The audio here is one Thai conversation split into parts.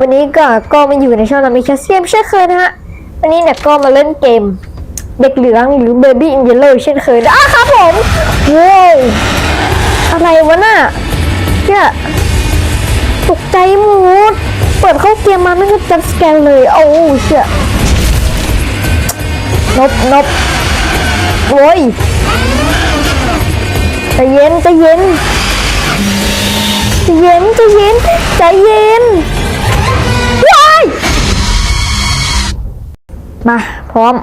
วันนี้ก็ก็มาอยู่ในช่องนามิแคสเซียมเช่นเคยนะฮะ วันนี้เนี่ยก็มาเล่นเกม เด็กเหลืองหรือ Baby in Yellow เช่นเคยอะครับผมโว้ยอะไรวะน่ะเนี่ยตกใจหมดเปิดเข้าเกมมาไม่ก็จับสแกนเลย โอ้เชี่ยนบนบโว้ยใจเย็นใจเย็นใจเย็นใจเย็นใจเย็น มา พร้อม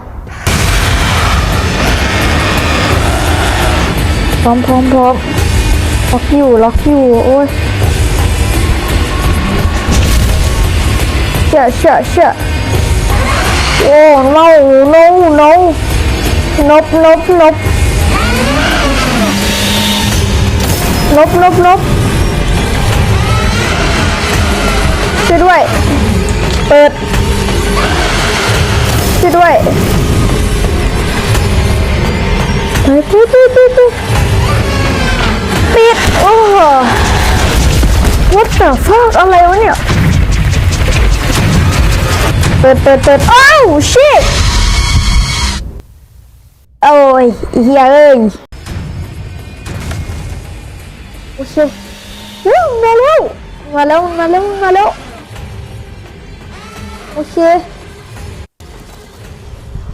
พร้อมพร้อมพร้อมล็อกอยู่ล็อกอยู่โอ้ยเชื่อเชื่อเชื่อโอ้ no no no นบนบนบนบนบนบช่วยด้วย เปิด ช่วยด้วยไปปุ๊บปุ๊บปุ๊บปุ๊บปิดโอ้โห what the fuck อะไรวะเนี่ย เปิดเปิดเปิดอ้าว shit โอ้ยเฮียเอ้ยโอเควู้มาแล้วมาแล้วมาแล้วมาแล้วโอเค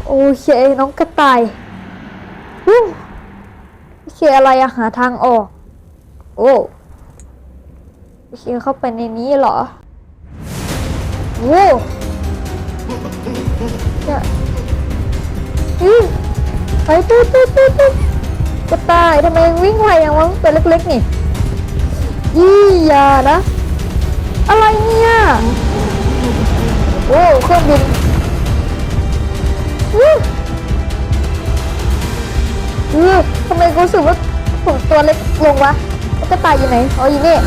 โอเคน้องกระต่ายวู้โอเคอะไรอะหาทางออก โอ้โอเคเข้าไปในนี้เหรอโว้เนี่ยอือไปตุ๊ดตุ๊ดตุ๊ดตุ๊ดกระต่ายทำไมวิ่งไวอย่างวะตัวเล็กๆนี่ยี่ยานะ อะไรเนี่ย รู้สึกว่าผมตัวเล็กลงวะแล้วกระตายอยู่ไหนอ๋ออยู่นี่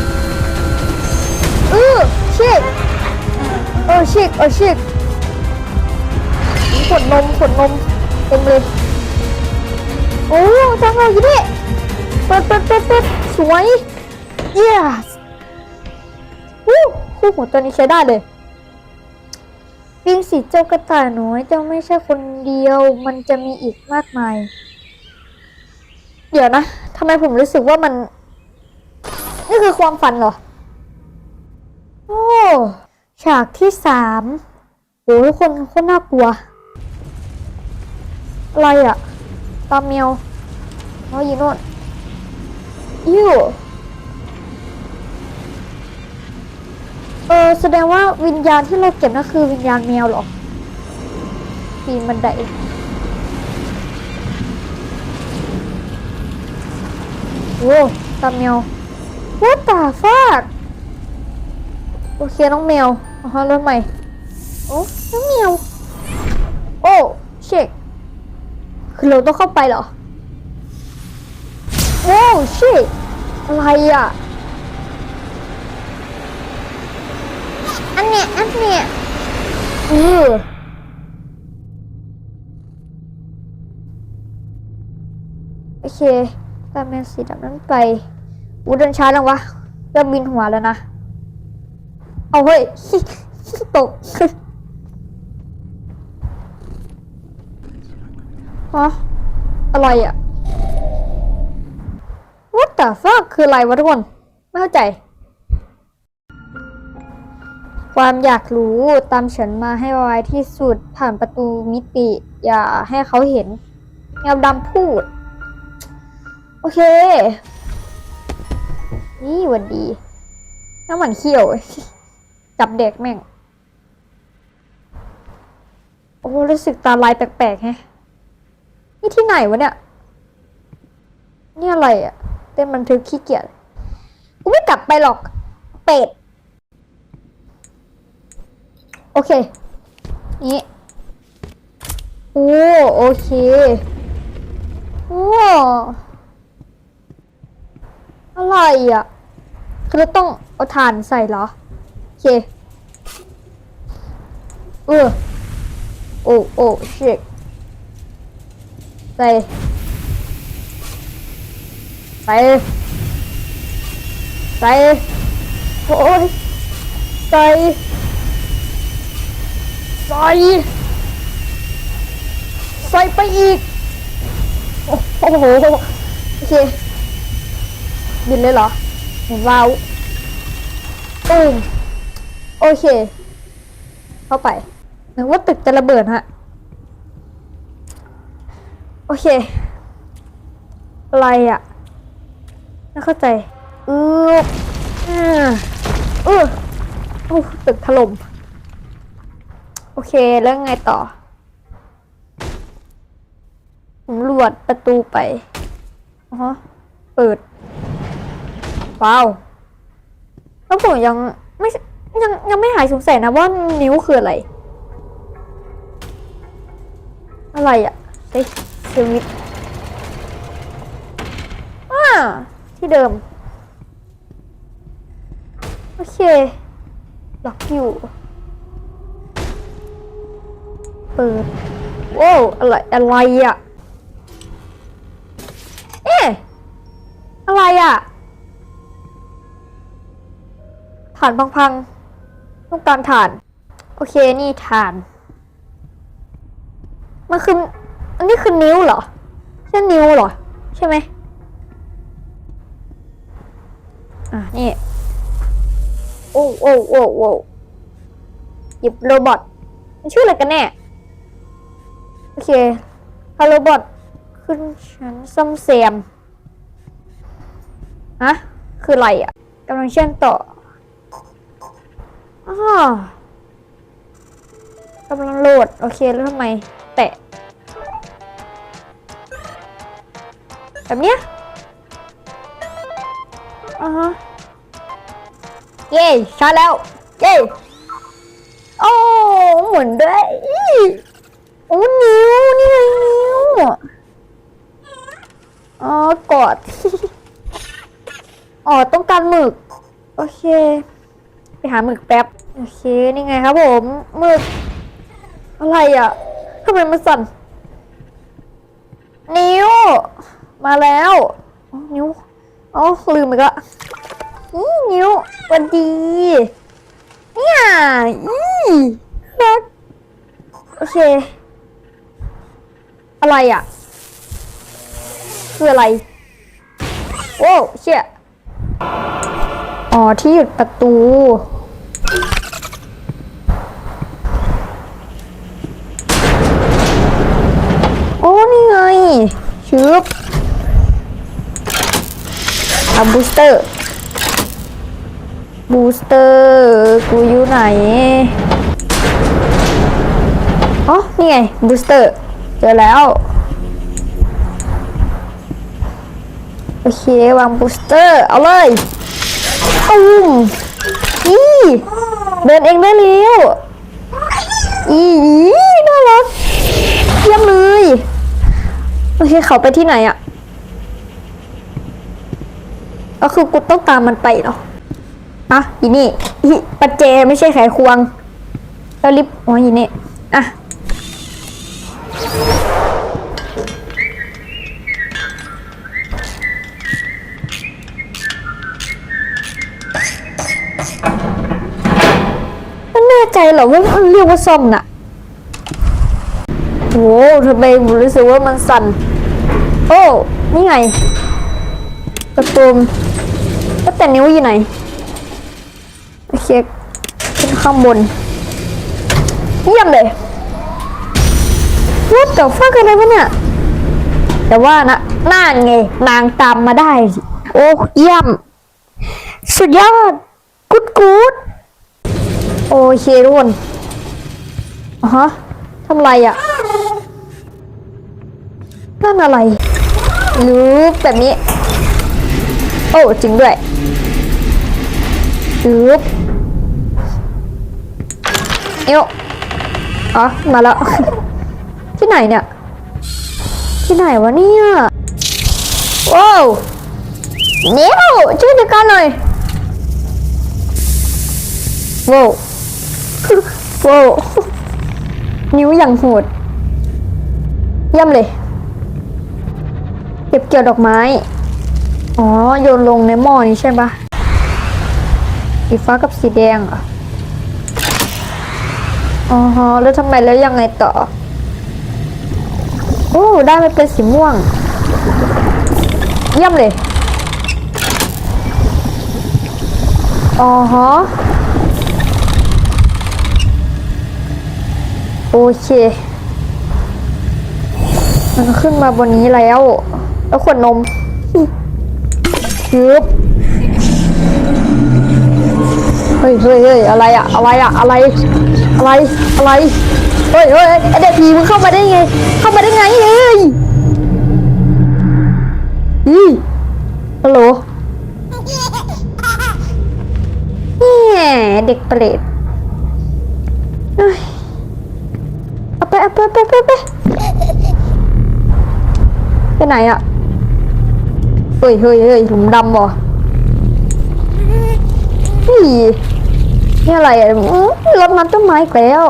อื้อชิกโอ้ชิกโอ้ชิกขวดนมขวดนมเต็มเลยโอ้จังเลยอยู่นี่เปิดเปิดเปิดเปิดสวย yes วู้คู่หูตัวนี้ใช้ได้เลยวิ่งสีเจ้ากระต่ายน้อยเจ้าไม่ใช่คนเดียว มันจะมีอีกมากมาย เดี๋ยวนะทำไมผมรู้สึกว่ามัน นี่คือความฝันเหรอ โอ้ ฉากที่สามโอ้ทุกคนโคตรน่ากลัว อะไรอะตามเมียวอ๋ออยู่โน่นยูเออแสดงว่าวิญญาณที่เราเก็บนั่นคือวิญญาณแมวเหรอปีนบันได โอ้ตามเมียว What the fuck โอเคน้องแมวอ๋อรถใหม่ โอ้น้องแมว โอ้เช็คคือเราต้องเข้าไปเหรอ โอ้ชิอะไรอะ อันเนี้ยอันเนี้ยเออโอเค ตามแมวสีดำนั้นไปอูเดินช้าแล้ววะเริ่มบินหัวแล้วนะ เอาเฮ้ยตกฮะอะไรอะ What the fuck คืออะไรวะทุกคน ไม่เข้าใจ ความอยากรู้ตามฉันมาให้ไวที่สุดผ่านประตูมิติ อย่าให้เขาเห็นเงาดำพูด โอเค นี่หวันดี น้ำมันเขี้ยว จับเด็กแม่ง โอ้รู้สึกตาลายแปลกๆแฮะ นี่ที่ไหนวะเนี่ย นี่อะไรอะ่ะเต้นบันทึกขี้เกียจ กูไม่กลับไปหรอก เป็ด โอเค นี่โอ้โอเค โอ้ อะไรอะ คือเราต้องเอาถ่านใส่เหรอ โอเค เออ โอ้โอ้ชิคใส่ ใส่ ใส่โอ้ยใส่ใส่ใส่ไปอีก โอ้โห โอเค บินเลยเหรอเหว้าวตูมโอเค เข้าไปนึกว่าตึกจะระเบิดฮะ โอเค อะไรอะไม่เข้าใจ อืออืออือโอ้ตึกถล่ม โอเค แล้วไงต่อผมรวดประตูไป อ๋อ เปิด ว้าวแล้วผมยังไม่ยังยังไม่หายสงสัยนะว่านิ้วคืออะไร อะไรอะเฮ้ยสวิตอ่าที่เดิม โอเคล็อกอยู่ เปิดว้าวอะไรอะไรอะเอ๊ะอะไรอะ ฐานพังๆต้องการฐาน โอเคนี่ฐาน มันคือ อันนี้คือนิ้วเหรอ ใช่นิ้วเหรอ ใช่ไหมอะนี่ โอ้โอ้โอ้โอ้หยิบโรบอทมันชื่ออะไรกันแน่ โอเคพาโรบอทขึ้นชั้นซ่อมแซมฮะคืออะไรอะกำลังเชื่อมต่อ อ๋อกำลังโหลด โอเคแล้วทำไม แตะ แบบเนี้ยอ่าฮะเย้ชาแล้ว เย้โอ้หมุนด้วยโอ้นิ้วนี่ไงนิ้วอ๋อกอดอ๋อต้องการหมึก โอเค ไปหาหมึกแป๊บ โอเค นี่ไงครับผมมึกอะไรอะทำไมมันสั่น นิ้ว มาแล้วนิ้วอ๋อลืมไปละอีนิ้วสวันดีเนี่ยอีรักโอเค อะไรอะ คืออะไรโอ้เชี่ยอ๋อ ที่หยุดประตู โอ้ นี่ไง ชึบเอาบูสเตอร์ บูสเตอร์ กูอยู่ไหน อ๋อ นี่ไง บูสเตอร์ เจอแล้ว โอเควางบูสเตอร์ เอาเลยตุ้มอีเดินเองได้แล้วอีน่ารักเยี่ยมเลย โอเคเขาไปที่ไหนอะก็คือกูต้องตามมันไปเหรออะอีนี่อีปัจเจไม่ใช่ไขควง แล้วลิฟต์อ๋ออีนี่อะไม่แน่ใจเหรอว่ามันเรียกว่าซ่อมน่ะโว้ทำไมรู้สึกว่ามันสั่น โอ้ นี่ไง กระตุมก็แต่นิ้วอยู่ไหนโอเคขึ้นข้างบนเยี่ยมเลยว่าแต่ฟักอะไรวะเนี่ย แต่ว่านะน่านไง นางตามมาได้ โอ้เยี่ยม สุดยอด กุดกูดโอเคทุกคนอะฮะทำไรอะนั่นอะไร หรือแบบนี้ โอ้จริงด้วยยึบเอวอ๋อ มาแล้ว ที่ไหนเนี่ย ที่ไหนวะเนี่ยว้าวเนียวช่วยจัดการหน่อยว้าวว้าวนิ้วอย่างโหดย่ำเลย เก็บเกี่ยวดอกไม้ อ๋อ โยนลงในหม้อนี้ใช่ปะสีฟ้ากับสีแดงเหรออ๋อฮะแล้วทำไมแล้วยังไงต่อ โอ้ ได้มาเป็นสีม่วง เยี่ยมเลย อ๋อฮะโอเค มันขึ้นมาบนนี้แล้ว แล้วขวดนมยึบเฮ้ยเฮ้ยเฮ้ยอะไรอะอะไรอะอะไร อะไร อะไร เฮ้ยเฮ้ยไอเด็กผีมึงเข้ามาได้ไง เข้ามาได้ไงเฮ้ยอีฮัลโหลแหมเด็กเปรตเฮ้ยเอาไปเอาไปไปไปไปไปไหนอะ เฮ้ยเฮ้ยเฮ้ยหลุมดำบ่เฮ้ยนี่อะไรอะอื้อรดน้ำต้นไม้แล้ว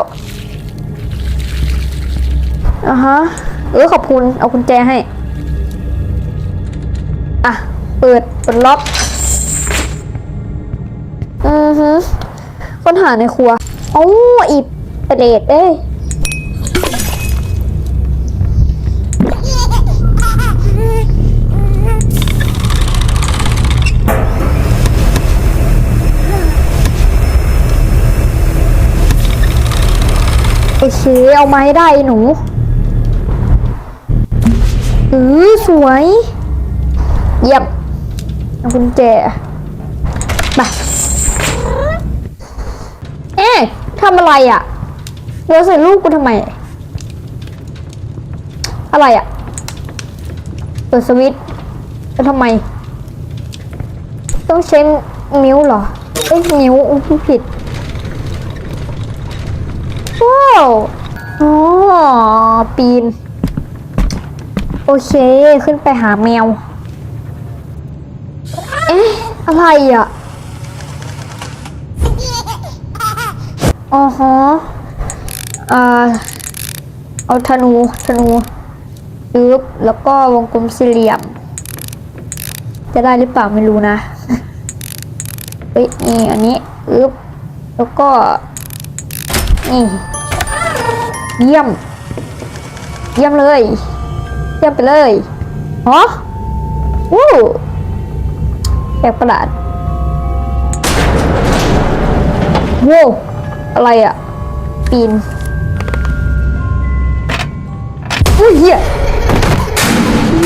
อะฮะ เออขอบคุณเอากุญแจให้ อะ เปิดเปิดล็อกอือฮึค้นหาในครัวโอ้อีเปรตเอ้ย เคเอาไม้ได้หนูเออสวย เยี่ยมเอากุญแจไปเอ๊ะทำอะไรอะเดี๋ยวใส่ลูกกูทำไม อะไรอะ เปิดสวิตช์แล้วทำไม ต้องใช้นิ้วเหรอเอ้ยนิ้วผิด วอ๋อปีน โอเค ขึ้นไปหาแมว เอ๊ะ อะไรอะอ๋อฮะอ่า เอาธนู ธนูยึบแล้วก็วงกลมสี่เหลี่ยม จะได้หรือเปล่าไม่รู้นะ เฮ้ย นี่ อันนี้อึบแล้วก็ นี่ เยี่ยม เยี่ยมเลย เยี่ยมไปเลยฮะวู้แปลกประหลาดโว้วอะไรอะปีนอุ้ยเหี้ย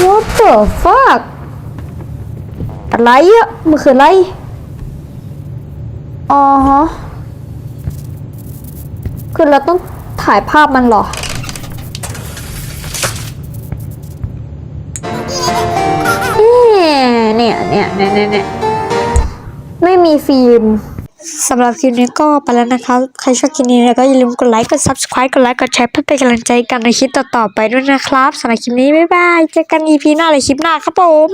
what the fuck อะไรอะมันคืออะไรอ๋อฮะคือเราต้องายภาพมันหรอเนี่ยเนี่ยเนี่ยเนี่ยเนี่ยไม่มีฟิล์มสำหรับคลิปนี้ก็ไปแล้วนะคะใครชอบคลิปนี้ก็อย่าลืมกดไลค์ กด subscribe กดไลค์ กดแชร์เพื่อเป็นกำลังใจกันในคลิปต่อๆไปด้วยนะครับสำหรับคลิปนี้ บ๊ายบาย เจอกัน EP หน้าเลยคลิปหน้าครับผม